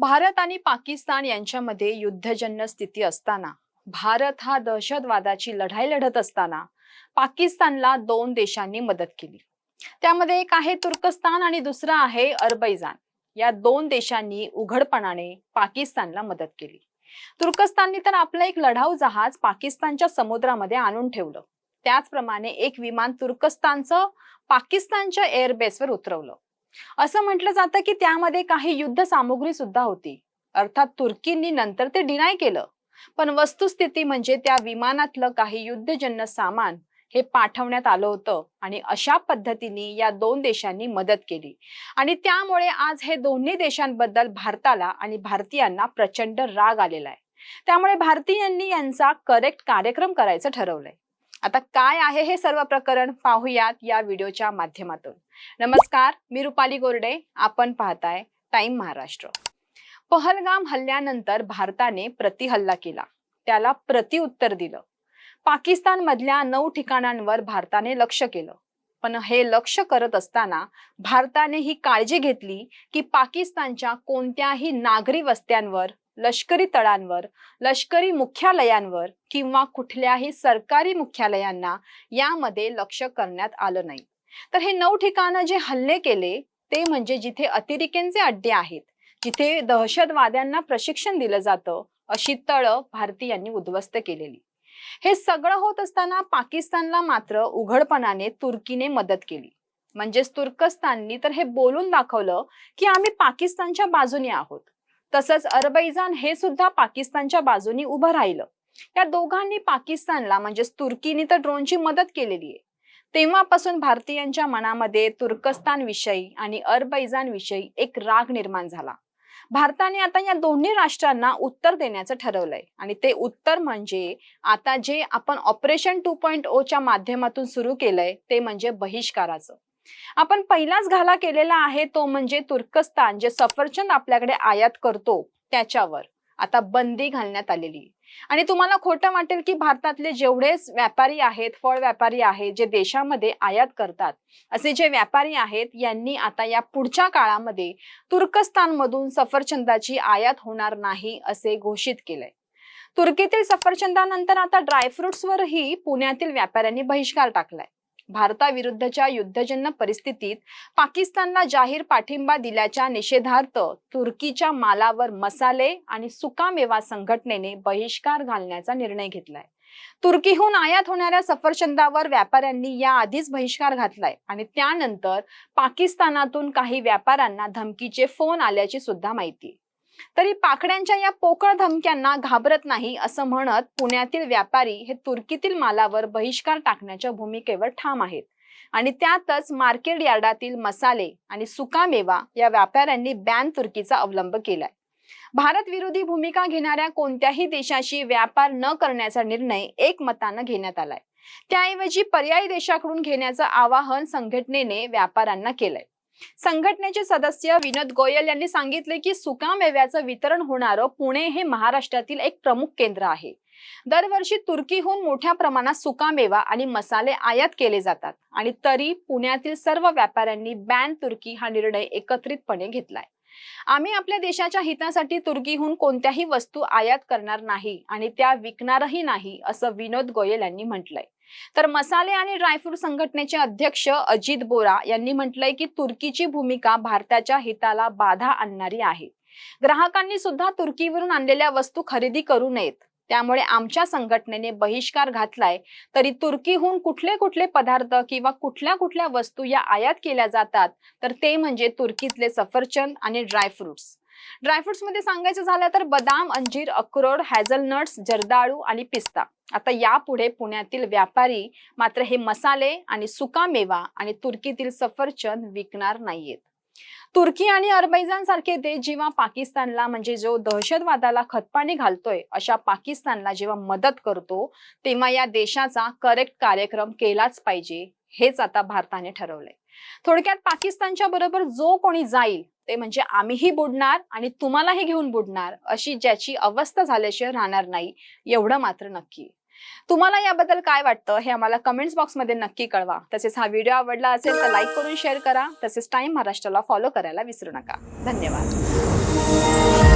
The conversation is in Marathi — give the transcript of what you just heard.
भारत आणि पाकिस्तान यांच्यामध्ये युद्धजन्य स्थिती असताना भारत हा दहशतवादाची लढाई लढत असताना पाकिस्तानला दोन देशांनी मदत केली. त्यामध्ये एक आहे तुर्कस्तान आणि दुसरा आहे अरबैजान. या दोन देशांनी उघडपणाने पाकिस्तानला मदत केली. तुर्कस्ताननी तर आपलं एक लढाऊ जहाज पाकिस्तानच्या समुद्रामध्ये आणून ठेवलं. त्याचप्रमाणे एक विमान तुर्कस्तानचं पाकिस्तानच्या एअरबेसवर उतरवलं. असं म्हटलं जातं की त्यामध्ये काही युद्ध सामुग्री सुद्धा होती. अर्थात तुर्कींनी नंतर ते डिनाय केलं. पण वस्तुस्थिती म्हणजे त्या विमानातलं काही युद्धजन्य सामान हे पाठवण्यात आलं होतं आणि अशा पद्धतीने या दोन देशांनी मदत केली. आणि त्यामुळे आज हे दोन्ही देशांबद्दल भारताला आणि भारतीयांना प्रचंड राग आलेला आहे. त्यामुळे भारतीयांनी यांचा करेक्ट कार्यक्रम करायचं ठरवलंय. आता काय आहे हे सर्व प्रकरण पाहूयात या व्हिडिओच्या माध्यमातून. नमस्कार मी रुपाली गोरडे. आपण पाहताय टाइम महाराष्ट्र. पहलगाम हल्ल्यानंतर भारताने प्रतिहल्ला केला. त्याला प्रतिउत्तर दिलं. पाकिस्तान मधल्या नऊ ठिकाणांवर भारताने लक्ष केलं. पण हे लक्ष करत असताना भारताने ही काळजी घेतली की पाकिस्तानच्या कोणत्याही नागरी वस्त्यांवर लष्करी तळांवर लष्करी मुख्यालयांवर किंवा कुठल्याही सरकारी मुख्यालयांना यामध्ये लक्ष करण्यात आलं नाही. तर हे नऊ ठिकाणं जे हल्ले केले ते म्हणजे जिथे अतिरेक्यांचे अड्डे आहेत जिथे दहशतवाद्यांना प्रशिक्षण दिलं जातं अशी तळं भारतीयांनी उद्ध्वस्त केलेली. हे सगळं होत असताना पाकिस्तानला मात्र उघडपणाने तुर्कीने मदत केली. म्हणजेच तुर्कस्ताननी तर हे बोलून दाखवलं की आम्ही पाकिस्तानच्या बाजूने आहोत. तसंच अरबैजान हे सुद्धा पाकिस्तानच्या बाजूनी उभं राहिलं. या दोघांनी पाकिस्तानला म्हणजेच तुर्कीने तर ड्रोनची मदत केलेली आहे. तेव्हापासून भारतीयांच्या मनामध्ये तुर्कस्तान विषयी आणि अरबैजान विषयी एक राग निर्माण झाला. भारताने आता या दोन्ही राष्ट्रांना उत्तर देण्याचं ठरवलंय. आणि ते उत्तर म्हणजे आता जे आपण ऑपरेशन टू पॉइंट ओच्या माध्यमातून सुरू केलंय ते म्हणजे बहिष्काराचं. आपण पहिलाच घाला केलेला आहे तो म्हणजे तुर्कस्तान जे सफरचंद आपल्याकडे आयात करतो त्याच्यावर. आता बंदी घालण्यात आलेली. आणि तुम्हाला खोटं वाटेल की भारतातले जेवढेच व्यापारी आहेत फळ व्यापारी आहेत जे देशामध्ये आयात करतात असे जे व्यापारी आहेत यांनी आता या पुढच्या काळामध्ये तुर्कस्तानमधून सफरचंदाची आयात होणार नाही असे घोषित केलंय. तुर्कीतील सफरचंदानंतर आता ड्रायफ्रुट्सवरही पुण्यातील व्यापाऱ्यांनी बहिष्कार टाकलाय. भारताविरुद्धच्या युद्धजन्य परिस्थितीत पाकिस्तानला जाहीर पाठिंबा दिल्याच्या निषेधार्थ तुर्कीच्या मालावर मसाले आणि सुकामेवा संघटनेने बहिष्कार घालण्याचा निर्णय घेतलाय. तुर्कीहून आयात होणाऱ्या सफरचंदावर व्यापाऱ्यांनी या आधीच बहिष्कार घातलाय आणि त्यानंतर पाकिस्तानातून काही व्यापाऱ्यांना धमकीचे फोन आल्याची सुद्धा माहिती तरी पाकड्यांच्या या पोकळ धमक्यांना घाबरत नाही असं म्हणत पुण्यातील व्यापारी हे तुर्कीतील मालावर बहिष्कार टाकण्याच्या भूमिकेवर ठाम आहेत. आणि त्यातच मार्केट यार्डातील मसाले आणि सुकामेवा या व्यापाऱ्यांनी बॅन तुर्कीचा अवलंब केलाय. भारत विरोधी भूमिका घेणाऱ्या कोणत्याही देशाशी व्यापार न करण्याचा निर्णय एकमतानं घेण्यात आलाय. त्याऐवजी पर्यायी देशाकडून घेण्याचं आवाहन संघटनेने व्यापाऱ्यांना केलंय. संघटनेचे सदस्य विनोद गोयल यांनी सांगितले की सुकामेव्याचं वितरण होणारं पुणे हे महाराष्ट्रातील एक प्रमुख केंद्र आहे. दरवर्षी तुर्कीहून मोठ्या प्रमाणात सुकामेवा आणि मसाले आयात केले जातात आणि तरी पुण्यातील सर्व व्यापाऱ्यांनी बॅन तुर्की हा निर्णय एकत्रितपणे घेतलाय. आम्ही आपल्या देशाच्या हितासाठी तुर्कीहून कोणत्याही वस्तू आयात करणार नाही आणि त्या विकणारही नाही असं विनोद गोयल यांनी म्हटलंय. तर मसाले आणि ड्रायफ्रूट संघटनेचे अध्यक्ष अजित बोरा यांनी म्हटलंय की तुर्कीची भूमिका भारताच्या हिताला बाधा आणणारी आहे. ग्राहकांनी सुद्धा तुर्कीवरून आणलेल्या वस्तू खरेदी करू नयेत. त्यामुळे आमच्या संघटनेने बहिष्कार घातलाय. तरी तुर्कीहून कुठले कुठले पदार्थ किंवा कुठल्या कुठल्या वस्तू या आयात केल्या जातात तर ते म्हणजे तुर्कीतले सफरचंद आणि ड्रायफ्रुट्स ड्रायफ्रुट्समध्ये सांगायचं झालं तर बदाम अंजीर अक्रोड हॅझलनट्स जर्दाळू आणि पिस्ता. आता यापुढे पुण्यातील व्यापारी मात्र हे मसाले आणि सुकामेवा आणि तुर्कीतील सफरचंद विकणार नाहीयेत. तुर्की आणि अरबैजान सारखे देश जेव्हा पाकिस्तानला म्हणजे जो दहशतवादाला खतपाणी घालतोय अशा पाकिस्तानला जेव्हा मदत करतो तेव्हा या देशाचा करेक्ट कार्यक्रम केलाच पाहिजे हेच आता भारताने ठरवलंय. थोडक्यात पाकिस्तानच्या बरोबर जो कोणी जाईल ते म्हणजे आम्हीही बुडणार आणि तुम्हालाही घेऊन बुडणार अशी ज्याची अवस्था झाल्याशिवाय राहणार नाही एवढं मात्र नक्की. तुम्हाला याबद्दल काय वाटतं हे आम्हाला कमेंट्स बॉक्समध्ये नक्की कळवा. तसेच हा व्हिडिओ आवडला असेल तर लाईक करून शेअर करा. तसेच टाइम महाराष्ट्राला फॉलो करायला विसरू नका. धन्यवाद.